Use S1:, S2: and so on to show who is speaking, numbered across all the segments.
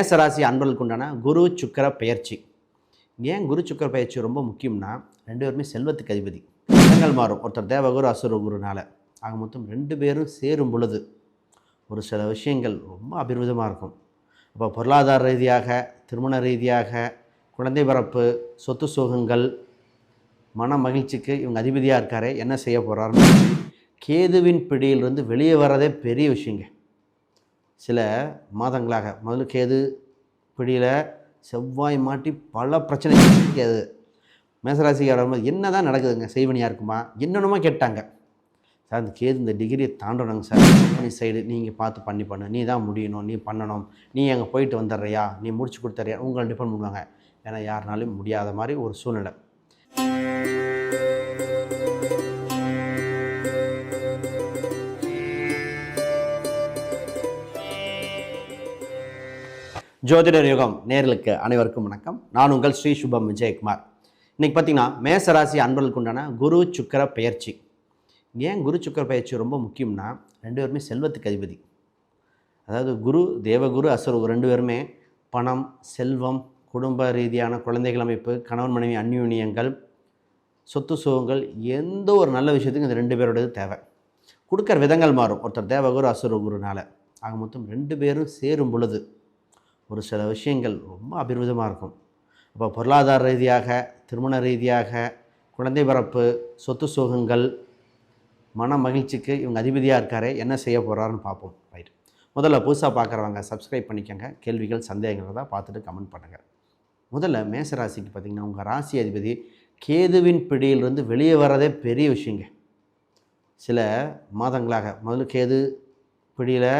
S1: மேசராசி அன்பர்களுக்கு உண்டான குரு சுக்கர பயிற்சி ஏன் குரு சுக்கர பயிற்சி ரொம்ப முக்கியம்னா ரெண்டு பேருமே செல்வத்துக்கு அதிபதி. இடங்கள் மாறும். ஒருத்தர் தேவகுரு அசுர குருனால. ஆக மொத்தம் ரெண்டு பேரும் சேரும் பொழுது ஒரு சில விஷயங்கள் ரொம்ப அபிர்விதமாக இருக்கும். அப்போ பொருளாதார ரீதியாக திருமண ரீதியாக குழந்தை பிறப்பு சொத்து சுகங்கள் மன மகிழ்ச்சிக்கு இவங்க அதிபதியாக இருக்காரே என்ன செய்ய போகிறாருன்னு கேதுவின் பிடியிலிருந்து வெளியே வர்றதே பெரிய விஷயங்க. சில மாதங்களாக முதல்ல கேது பிடியில் செவ்வாய் மாட்டி பல பிரச்சனைகள் கேது மேசராசிக்காரர் வரும்போது என்ன தான் நடக்குதுங்க? செய்வனியாக இருக்குமா? என்னென்னமோ கேட்டாங்க. சார் அந்த கேது இந்த டிகிரியை தாண்டணுங்க சார். கம்பெனி சைடு நீங்கள் பார்த்து பண்ணி பண்ணு. நீ தான் முடியணும் நீ பண்ணணும். நீ அங்கே போயிட்டு வந்துடுறியா? நீ முடிச்சு கொடுத்துறியா உங்களை டிபெண்ட் பண்ணுவாங்க. ஏன்னா யாருனாலும் முடியாத மாதிரி ஒரு சூழ்நிலை. ஜோதிடர் யுகம் நேர்களுக்கு அனைவருக்கும் வணக்கம். நான் உங்கள் ஸ்ரீ சுபம் விஜயகுமார். இன்றைக்கி பார்த்தீங்கன்னா மேசராசி அன்பர்களுக்கு உண்டான குரு சுக்கர பெயர்ச்சி ஏன் குரு சுக்கர பெயர்ச்சி ரொம்ப முக்கியம்னா ரெண்டு பேருமே செல்வத்துக்கு அதிபதி. அதாவது குரு தேவகுரு அசுர ரெண்டு பேருமே பணம் செல்வம் குடும்ப ரீதியான குழந்தைகள் அமைப்பு கணவன் மனைவி அந்யூனியங்கள் சொத்து சுகங்கள் எந்த ஒரு நல்ல விஷயத்துக்கும் இந்த ரெண்டு பேரோடது தேவை. கொடுக்குற விதங்கள் மாறும். ஒருத்தர் தேவகுரு அசுர குருனால் ஆக மொத்தம் ரெண்டு பேரும் சேரும் பொழுது ஒரு சில விஷயங்கள் ரொம்ப அபிர்விதமாக இருக்கும். அப்போ பொருளாதார ரீதியாக திருமண ரீதியாக குழந்தை பிறப்பு சொத்து சுகங்கள் மன மகிழ்ச்சிக்கு இவங்க அதிபதியாக இருக்காரே என்ன செய்ய போகிறாருன்னு பார்ப்போம். ரைட் முதல்ல புதுசாக பார்க்குறவங்க சப்ஸ்கிரைப் பண்ணிக்கோங்க. கேள்விகள் சந்தேகங்கள் தான் பார்த்துட்டு கமெண்ட் பண்ணுங்கள் முதல்ல மேச ராசிக்கு பார்த்திங்கன்னா உங்கள் ராசி அதிபதி கேதுவின் பிடியிலிருந்து வெளியே வர்றதே பெரிய விஷயங்க. சில மாதங்களாக முதல்ல கேது பிடியில்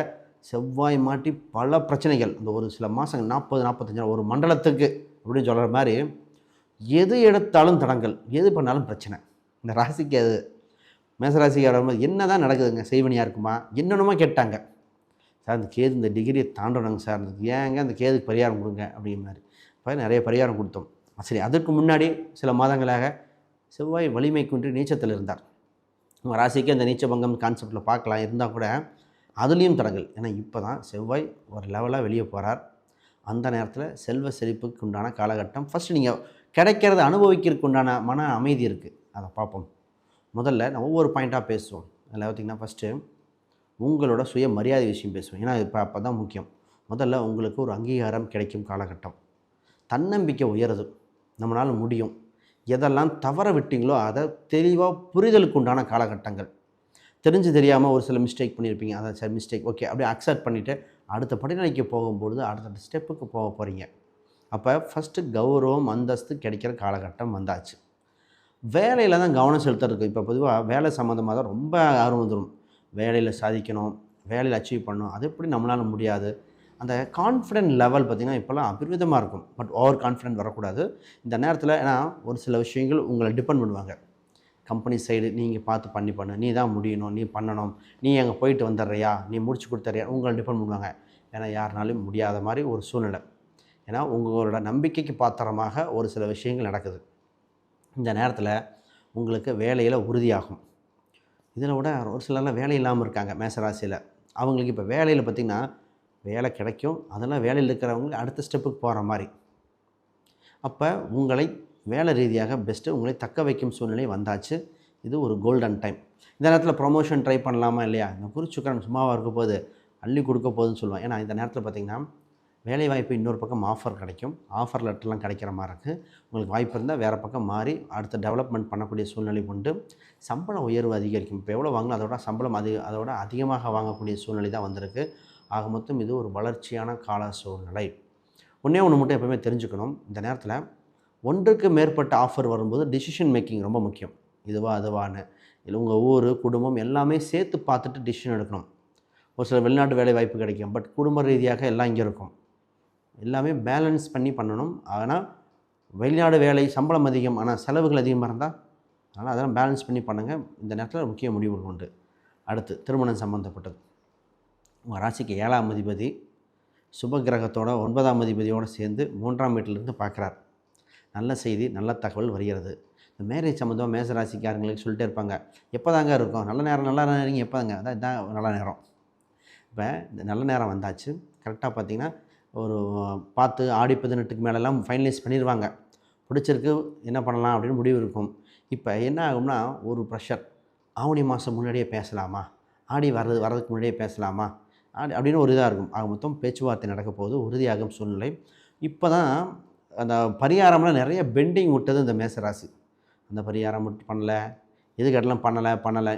S1: செவ்வாய் மாட்டி பல பிரச்சனைகள். இந்த ஒரு சில மாதங்கள் நாற்பது நாற்பத்தஞ்சு ஒரு மண்டலத்துக்கு அப்படின்னு சொல்கிற மாதிரி எது எடுத்தாலும் தடங்கள் எது பண்ணாலும் பிரச்சனை. இந்த ராசிக்கு அது மேசராசிக்காரர் என்ன தான் நடக்குதுங்க? செய்வனியாக இருக்குமா? என்னென்னமோ கேட்டாங்க. சார் அந்த கேது இந்த டிகிரியை தாண்டணுங்க சார். ஏங்க அந்த கேதுக்கு பரிகாரம் கொடுங்க அப்படிங்கிற மாதிரி. இப்போ நிறைய பரிகாரம் கொடுத்தோம். சரி அதற்கு முன்னாடி சில மாதங்களாக செவ்வாய் வலிமை குன்றி நீச்சத்தில் இருந்தார். உங்கள் ராசிக்கு அந்த நீச்சபங்கம் கான்செப்டில் பார்க்கலாம். இருந்தால் கூட அதுலேயும் தடங்கள். ஏன்னா இப்போ தான் செவ்வாய் ஒரு லெவலாக வெளியே போகிறார் அந்த நேரத்தில் செல்வ செழிப்புக்கு உண்டான காலகட்டம். ஃபஸ்ட்டு நீங்கள் கிடைக்கிறத அனுபவிக்கிறதுக்கு உண்டான மன அமைதி இருக்குது அதை பார்ப்போம். முதல்ல நான் ஒவ்வொரு பாயிண்ட்டாக பேசுவோம். அதில் பார்த்திங்கன்னா ஃபஸ்ட்டு உங்களோட சுய மரியாதை விஷயம் பேசுவோம். ஏன்னா இப்போ அப்போ தான் முக்கியம். முதல்ல உங்களுக்கு ஒரு அங்கீகாரம் கிடைக்கும் காலகட்டம். தன்னம்பிக்கை உயருது. நம்மளால் முடியும். எதெல்லாம் தவற விட்டீங்களோ அதை தெளிவாக புரிதலுக்கு உண்டான காலகட்டங்கள். தெரிஞ்சு தெரியாமல் ஒரு சில மிஸ்டேக் பண்ணியிருப்பீங்க அதை சார் மிஸ்டேக் ஓகே அப்படியே அக்செப்ட் பண்ணிவிட்டு அடுத்த படிநிலைக்கு போகும்பொழுது அடுத்த ஸ்டெப்புக்கு போக போகிறீங்க அப்போ ஃபஸ்ட்டு கௌரவம் அந்தஸ்து கிடைக்கிற காலகட்டம் வந்தாச்சு. வேலையில் தான் கவனம் செலுத்துறதுக்கு இப்போ பொதுவாக வேலை சம்மந்தமாக தான் ரொம்ப ஆர்வம் வந்துடும் வேலையில் சாதிக்கணும் வேலையில் அச்சீவ் பண்ணணும். அது எப்படி நம்மளால் முடியாது? அந்த கான்ஃபிடென்ட் லெவல் பார்த்திங்கன்னா இப்போல்லாம் அபிர்விதமாக இருக்கும். பட் ஓவர் கான்ஃபிடென்ட் வரக்கூடாது. இந்த நேரத்தில் ஏன்னா ஒரு சில விஷயங்கள் உங்களை டிபெண்ட் பண்ணுவாங்க. கம்பெனி சைடு நீங்கள் பார்த்து பண்ணி பண்ணு. நீ தான் முடியணும். நீ பண்ணணும். நீ அங்கே போயிட்டு வந்துடுறியா? நீ முடிச்சு கொடுத்துறியா உங்களை டிபெண்ட் பண்ணுவாங்க. ஏன்னா யாருனாலும் முடியாத மாதிரி ஒரு சூழ்நிலை. ஏன்னா உங்களோட நம்பிக்கைக்கு பாத்திரமாக ஒரு சில விஷயங்கள் நடக்குது. இந்த நேரத்தில் உங்களுக்கு வேலையில் உறுதியாகும். இதில் விட ஒரு சிலர்லாம் வேலை இல்லாமல் இருக்காங்க மேசராசியில். அவங்களுக்கு இப்போ வேலையில் பார்த்திங்கன்னா வேலை கிடைக்கும். அதெல்லாம் வேலையில் இருக்கிறவங்க அடுத்த ஸ்டெப்புக்கு போகிற மாதிரி. அப்போ உங்களை வேலை ரீதியாக பெஸ்ட்டு உங்களை தக்க வைக்கும் சூழ்நிலை வந்தாச்சு. இது ஒரு கோல்டன் டைம் இந்த நேரத்தில் ப்ரொமோஷன் ட்ரை பண்ணலாமா இல்லையா? இந்த குறிச்சுக்கரன் சும்மாவாக இருக்க போது அள்ளி கொடுக்க போகுதுன்னு சொல்லுவேன் ஏன்னா இந்த நேரத்தில் பார்த்திங்கன்னா வேலை வாய்ப்பு இன்னொரு பக்கம் ஆஃபர் கிடைக்கும். ஆஃபர் லெட்டர்லாம் கிடைக்கிற மாதிரி இருக்குது உங்களுக்கு வாய்ப்பு இருந்தால் வேறு பக்கம் மாறி அடுத்த டெவலப்மெண்ட் பண்ணக்கூடிய சூழ்நிலை உண்டு. சம்பளம் உயர்வு அதிகரிக்கும். இப்போ எவ்வளோ வாங்கணும் அதோட சம்பளம் அதிக அதோட அதிகமாக வாங்கக்கூடிய சூழ்நிலை தான் வந்திருக்கு. ஆக மொத்தம் இது ஒரு வளர்ச்சியான கால சூழ்நிலை. ஒன்றே ஒன்று மட்டும் எப்போவுமே தெரிஞ்சுக்கணும். இந்த நேரத்தில் ஒன்றுக்கு மேற்பட்ட ஆஃபர் வரும்போது டிசிஷன் மேக்கிங் ரொம்ப முக்கியம். இதுவா அதுவான்னு. இல்லை உங்கள் ஊர் குடும்பம் எல்லாமே சேர்த்து பார்த்துட்டு டிசிஷன் எடுக்கணும். ஒரு சில வெளிநாட்டு வேலை வாய்ப்பு கிடைக்கும். பட் குடும்ப ரீதியாக எல்லாம் இங்கே இருக்கும். எல்லாமே பேலன்ஸ் பண்ணி பண்ணணும். ஆனால் வெளிநாடு வேலை சம்பளம் அதிகம் ஆனால் செலவுகள் அதிகமாக இருந்தால் அதனால் அதெல்லாம் பேலன்ஸ் பண்ணி பண்ணுங்கள் இந்த நேரத்தில் முக்கிய முடிவுகள் உண்டு. அடுத்து திருமணம் சம்மந்தப்பட்டது உங்கள் ராசிக்கு ஏழாம் அதிபதி சுப கிரகத்தோட ஒன்பதாம் அதிபதியோடு சேர்ந்து மூன்றாம் வீட்டிலிருந்து பார்க்குறார். நல்ல செய்தி நல்ல தகவல் வருகிறது. இந்த மேரேஜ் சம்மந்தமாக மேச ராசிக்காரங்களுக்கு சொல்லிட்டே இருப்பாங்க. எப்போ தாங்க இருக்கும்? நல்ல நேரம் நல்ல நேரம் எப்போ தாங்க அதான் இதான் நல்ல நேரம். இப்போ இந்த நல்ல நேரம் வந்தாச்சு. கரெக்டாக பார்த்தீங்கன்னா ஒரு பார்த்து ஆடி பதினெட்டுக்கு மேலெல்லாம் ஃபைனலைஸ் பண்ணிடுவாங்க பிடிச்சிருக்கு என்ன பண்ணலாம் அப்படின்னு முடிவு இருக்கும். இப்போ என்ன ஆகும்னா ஒரு ப்ரெஷர் ஆவணி மாதம் முன்னாடியே பேசலாமா? ஆடி வர்றது வர்றதுக்கு முன்னாடியே பேசலாமா? ஆடி அப்படின்னு ஒரு இதாக இருக்கும். ஆக மொத்தம் பேச்சுவார்த்தை நடக்க போகுது. உறுதியாகும் சூழ்நிலை. இப்போ தான் அந்த பரிகாரம்லாம் நிறைய பெண்டிங் விட்டது இந்த மேசராசி. அந்த பரிகாரம் விட்டு பண்ணலை எதுக்கெல்லாம் பண்ணலை பண்ணலை.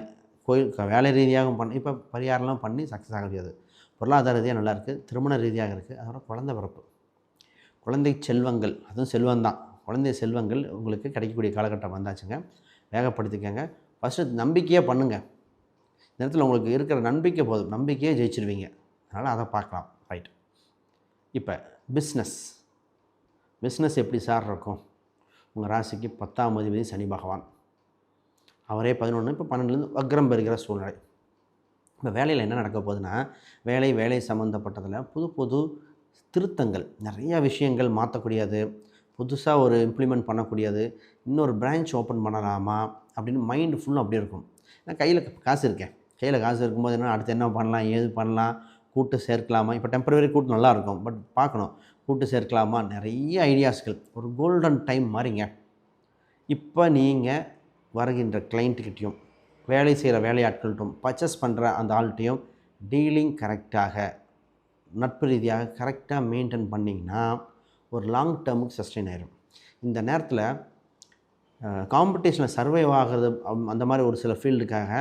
S1: கோயில் வேலை ரீதியாகவும் பண்ண இப்போ பரிகாரம்லாம் பண்ணி சக்ஸஸ் ஆக முடியாது. பொருளாதார ரீதியாக நல்லாயிருக்கு திருமண ரீதியாக இருக்குது அதோட குழந்தை பிறப்பு. குழந்தை செல்வங்கள் அதுவும் செல்வம் தான். குழந்தை செல்வங்கள் உங்களுக்கு கிடைக்கக்கூடிய காலகட்டம் வந்தாச்சுங்க. வேகப்படுத்திக்கங்க. ஃபஸ்ட்டு நம்பிக்கையாக பண்ணுங்கள் நேரத்தில் உங்களுக்கு இருக்கிற நம்பிக்கை போதும். நம்பிக்கையே ஜெயிச்சிருவீங்க. அதனால் அதை பார்க்கலாம். ரைட் இப்போ பிஸ்னஸ் பிஸ்னஸ் எப்படி சார் இருக்கும்? உங்கள் ராசிக்கு பத்தாம் அதிபதி சனி பகவான். அவரே பதினொன்று இப்போ பன்னெண்டுலேருந்து வக்ரம் பெறுகிற சூழ்நிலை. இப்போ வேலையில் என்ன நடக்க போகுதுன்னா வேலை வேலை சம்மந்தப்பட்டதில் புது புது திருத்தங்கள் நிறையா விஷயங்கள் மாற்றக்கூடியது புதுசாக ஒரு இம்ப்ளிமெண்ட் பண்ணக்கூடியது. இன்னொரு பிரான்ச் ஓப்பன் பண்ணலாமா? அப்படின்னு மைண்டு ஃபுல்லும் அப்படி இருக்கும். நான் கையில் காசு இருக்கேன். கையில் காசு இருக்கும்போது என்ன அடுத்து என்ன பண்ணலாம் ஏது பண்ணலாம்? கூட்டு சேர்க்கலாமா? இப்போ டெம்பரவரி கூட்டு நல்லா இருக்கும். பட் பார்க்கணும். கூட்டு சேர்க்கலாமா? நிறைய ஐடியாஸ்கள் ஒரு கோல்டன் டைம் மாதிரிங்க இப்போ நீங்கள் வருகின்ற கிளைண்ட்டுக்கிட்டையும் வேலை செய்கிற வேலையாட்கள்ட்டும் பர்ச்சேஸ் பண்ணுற அந்த ஆள்கிட்டையும் டீலிங் கரெக்டாக நட்பு ரீதியாக கரெக்டாக மெயின்டைன் பண்ணிங்கன்னா ஒரு லாங் டேர்முக்கு சஸ்டெயின் ஆயிரும். இந்த நேரத்தில் காம்படிஷனில் சர்வைவ் ஆகிறது அம்- அந்த மாதிரி ஒரு சில ஃபீல்டுக்காக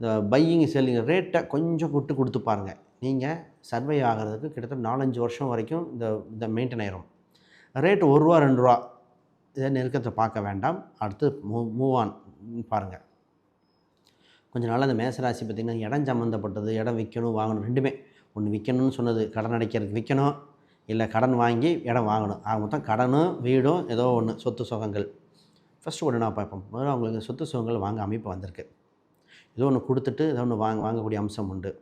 S1: இந்த பையிங் செல்லிங் ரேட்டை கொஞ்சம் விட்டு கொடுத்து பாருங்கள் நீங்கள் சர்வை ஆகிறதுக்கு கிட்டத்தட்ட நாலஞ்சு வருஷம் வரைக்கும் இந்த இந்த மெயின்டைன் ஆயிரும். ரேட் ஒரு ரூபா ரெண்டு ரூபா இதை நெருக்கத்தை பார்க்க வேண்டாம். அடுத்து மூ மூவ் ஆன் பாருங்கள் கொஞ்ச நாள் அந்த மேசராசி பார்த்திங்கன்னா இடம் சம்மந்தப்பட்டது இடம் விற்கணும் வாங்கணும் ரெண்டுமே. ஒன்று விற்கணும்னு சொன்னது கடன் அடைக்கிறதுக்கு விற்கணும் இல்லை கடன் வாங்கி இடம் வாங்கணும். ஆக மொத்தம் கடனும் வீடும் ஏதோ ஒன்று சொத்து சுகங்கள். ஃபஸ்ட்டு ஒன்று நான் பார்ப்போம். முதல்ல அவங்களுக்கு சொத்து சுகங்கள் வாங்க அமைப்பு வந்திருக்கு. ஏதோ ஒன்று கொடுத்துட்டு ஏதோ ஒன்று வாங்க வாங்கக்கூடிய அம்சம் உண்டு.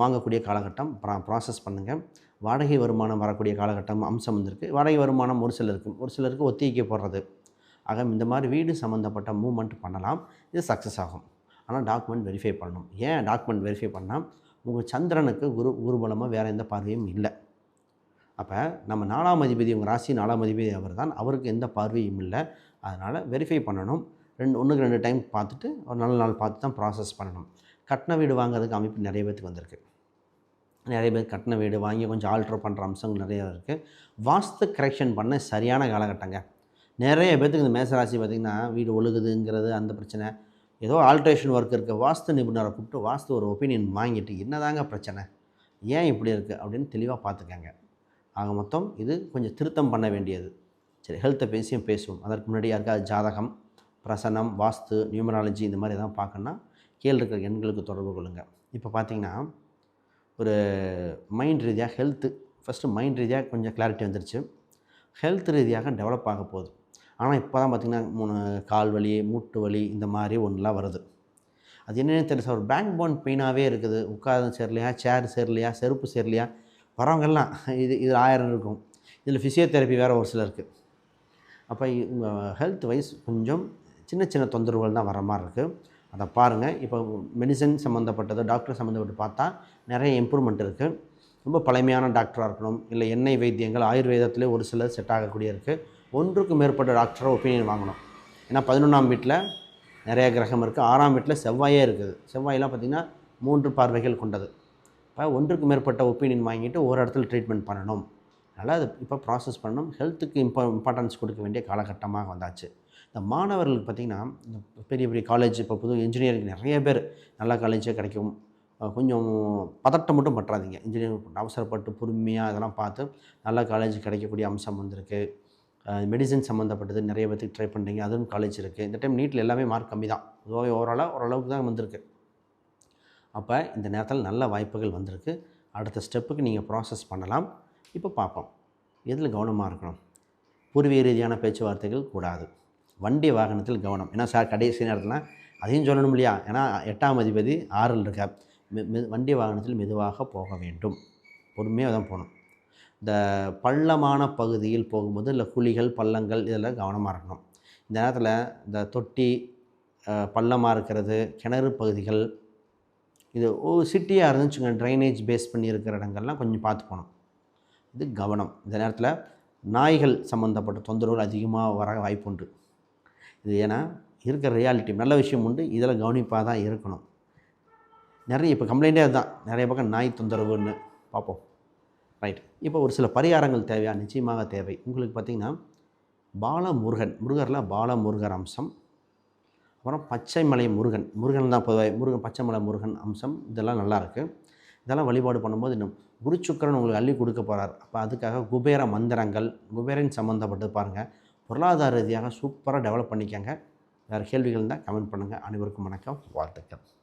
S1: வாங்கக்கூடிய காலகட்டம் ப்ரா ப்ராசஸ் பண்ணுங்கள் வாடகை வருமானம் வரக்கூடிய காலகட்டம் அம்சம் வந்திருக்கு. வாடகை வருமானம் ஒரு சிலருக்கு ஒரு சிலருக்கு ஒத்திகை போடுறது. ஆக இந்த மாதிரி வீடு சம்மந்தப்பட்ட மூவ்மெண்ட் பண்ணலாம். இது சக்ஸஸ் ஆகும். ஆனால் டாக்குமெண்ட் வெரிஃபை பண்ணணும். ஏன் டாக்குமெண்ட் வெரிஃபை பண்ணால் உங்கள் சந்திரனுக்கு குரு குருபலமாக வேறு எந்த பார்வையும் இல்லை. அப்போ நம்ம நாலாம் அதிபதி உங்கள் ராசி நாலாம் அதிபதி அவர் தான் அவருக்கு எந்த பார்வையும் இல்லை. அதனால் வெரிஃபை பண்ணணும். ரெண்டு ஒன்றுக்கு ரெண்டு டைம் பார்த்துட்டு ஒரு நல்ல நாள் பார்த்து தான் ப்ராசஸ் பண்ணணும். கட்டின வீடு வாங்குறதுக்கு அமைப்பு நிறைய பேருக்கு வந்திருக்கு. நிறைய பேர் கட்டின வீடு வாங்கி கொஞ்சம் ஆல்ட்ரு பண்ணுற அம்சங்கள் நிறைய இருக்குது வாஸ்து கரெக்ஷன் பண்ண சரியான காலகட்டங்க. நிறைய பேர்த்துக்கு இந்த மேசராசி பார்த்திங்கன்னா வீடு ஒழுகுதுங்கிறது அந்த பிரச்சனை. ஏதோ ஆல்ட்ரேஷன் ஒர்க் இருக்குது வாஸ்து நிபுணரை கூப்பிட்டு வாஸ்து ஒரு ஒப்பீனியன் வாங்கிட்டு என்னதாங்க பிரச்சனை? ஏன் இப்படி இருக்குது அப்படின்னு தெளிவாக பார்த்துக்கங்க. ஆக மொத்தம் இது கொஞ்சம் திருத்தம் பண்ண வேண்டியது. சரி ஹெல்த்தை பேசியும் பேசுவோம். அதற்கு முன்னாடி யாருக்காவது ஜாதகம்? பிரசனம் வாஸ்து நியூமராலஜி இந்த மாதிரி எதாவது பார்க்கணுன்னா கீழே இருக்கிற எண்களுக்கு தொடர்பு கொள்ளுங்கள் இப்போ பார்த்தீங்கன்னா ஒரு மைண்ட் ரீதியாக ஹெல்த்து ஃபஸ்ட்டு மைண்ட் ரீதியாக கொஞ்சம் கிளாரிட்டி வந்துருச்சு. ஹெல்த் ரீதியாக டெவலப் ஆக போகுது. ஆனால் இப்போ தான் பார்த்திங்கன்னா மூணு கால் வலி மூட்டு வலி இந்த மாதிரி ஒன்றுலாம் வருது. அது என்னென்னு தெரியல சார் ஒரு பேக் போன் பெயினாகவே இருக்குது. உட்கார சேரலையா? சேர் சேரலையா? செருப்பு சேரலையா? வரவங்கெல்லாம் இது இது ஆயிரம் இருக்கும். இதில் ஃபிசியோதெரப்பி வேறு ஒரு சிலருக்கு. அப்போ ஹெல்த் வைஸ் கொஞ்சம் சின்ன சின்ன தொந்தரவுகள் தான் வர மாதிரி இருக்குது அதை பாருங்கள் இப்போ மெடிசன் சம்மந்தப்பட்டது டாக்டர் சம்மந்தப்பட்டு பார்த்தா நிறைய இம்ப்ரூவ்மெண்ட் இருக்குது ரொம்ப பழமையான டாக்டராக இருக்கணும். இல்லை எண்ணெய் வைத்தியங்கள் ஆயுர்வேதத்திலே ஒரு சிலர் செட் ஆகக்கூடிய இருக்குது ஒன்றுக்கு மேற்பட்ட டாக்டரை ஒப்பீனியன் வாங்கணும். ஏன்னா பதினொன்றாம் வீட்டில் நிறைய கிரகம் இருக்குது ஆறாம் வீட்டில் செவ்வாயே இருக்குது. செவ்வாயெலாம் பார்த்திங்கன்னா மூன்று பார்வைகள் கொண்டது. இப்போ ஒன்றுக்கு மேற்பட்ட ஒப்பீனியன் வாங்கிட்டு ஒரு இடத்துல ட்ரீட்மெண்ட் பண்ணணும். அதனால் அது இப்போ ப்ராசஸ் பண்ணணும். ஹெல்த்துக்கு இம்பார்ட்டன்ஸ் கொடுக்க வேண்டிய காலகட்டமாக வந்தாச்சு. இந்த மாணவர்களுக்கு பார்த்திங்கன்னா இந்த பெரிய பெரிய காலேஜ் இப்போ புது இன்ஜினியரிங் நிறைய பேர் நல்ல காலேஜே கிடைக்கும். கொஞ்சம் பதட்டம் மட்டும் பற்றாதீங்க. இன்ஜினியரிங் அவசரப்பட்டு பொறுமையாக இதெல்லாம் பார்த்து நல்ல காலேஜ் கிடைக்கக்கூடிய அம்சம் வந்திருக்கு. மெடிசன் சம்மந்தப்பட்டது நிறைய பேருக்கு ட்ரை பண்ணுறீங்க அதுவும் காலேஜ் இருக்குது இந்த டைம் நீட்டில் எல்லாமே மார்க் கம்மி தான். ஓவராலாக ஓரளவுக்கு தான் வந்திருக்கு. அப்போ இந்த நேரத்தில் நல்ல வாய்ப்புகள் வந்திருக்கு. அடுத்த ஸ்டெப்புக்கு நீங்கள் ப்ராசஸ் பண்ணலாம். இப்போ பார்ப்போம். எதில் கவனமாக இருக்கணும்? பூர்வீக ரீதியான பேச்சுவார்த்தைகள் கூடாது. வண்டி வாகனத்தில் கவனம். ஏன்னா சார் கடைசி நேரத்தில் அதையும் சொல்லணும் இல்லையா? ஏன்னா எட்டாம் அதிபதி ஆறில் இருக்க வண்டி வாகனத்தில் மெதுவாக போக வேண்டும். பொறுமையாக தான் போகணும். இந்த பள்ளமான பகுதியில் போகும்போது இல்லை குழிகள் பள்ளங்கள் இதெல்லாம் கவனமாக இருக்கணும். இந்த நேரத்தில் இந்த தொட்டி பள்ளமாக இருக்கிறது கிணறு பகுதிகள் இது ஒரு சிட்டியாக இருந்துச்சுங்க. ட்ரைனேஜ் பேஸ் பண்ணி இருக்கிற இடங்கள்லாம் கொஞ்சம் பார்த்து போகணும். இது கவனம். இந்த நேரத்தில் நாய்கள் சம்மந்தப்பட்ட தொந்தரவுகள் அதிகமாக வர வாய்ப்புண்டு. இது ஏன்னா இருக்கிற ரியாலிட்டி நல்ல விஷயம் உண்டு இதில் கவனிப்பாக தான் இருக்கணும். நிறைய இப்போ கம்ப்ளைண்ட்டே அதுதான். நிறைய பக்கம் நாய் தொந்தரவுன்னு பார்ப்போம். ரைட் இப்போ ஒரு சில பரிகாரங்கள் தேவையா? நிச்சயமாக தேவை. உங்களுக்கு பார்த்திங்கன்னா பாலமுருகன் முருகரில் பாலமுருகர் அம்சம். அப்புறம் பச்சைமலை முருகன் முருகன் தான் பொதுவாக முருகன் பச்சைமலை முருகன் அம்சம். இதெல்லாம் நல்லாயிருக்கு இதெல்லாம் வழிபாடு பண்ணும்போது இன்னும் குருச்சுக்கரன் உங்களுக்கு அள்ளி கொடுக்க போகிறார் அப்போ அதுக்காக குபேர மந்திரங்கள் குபேரன் சம்மந்தப்பட்டது பாருங்கள் பொருளாதார ரீதியாக சூப்பராக டெவலப் பண்ணிக்கங்க. வேறு கேள்விகள் இருந்தால் கமெண்ட் பண்ணுங்கள். அனைவருக்கும் வணக்கம். வாழ்த்துக்கள்.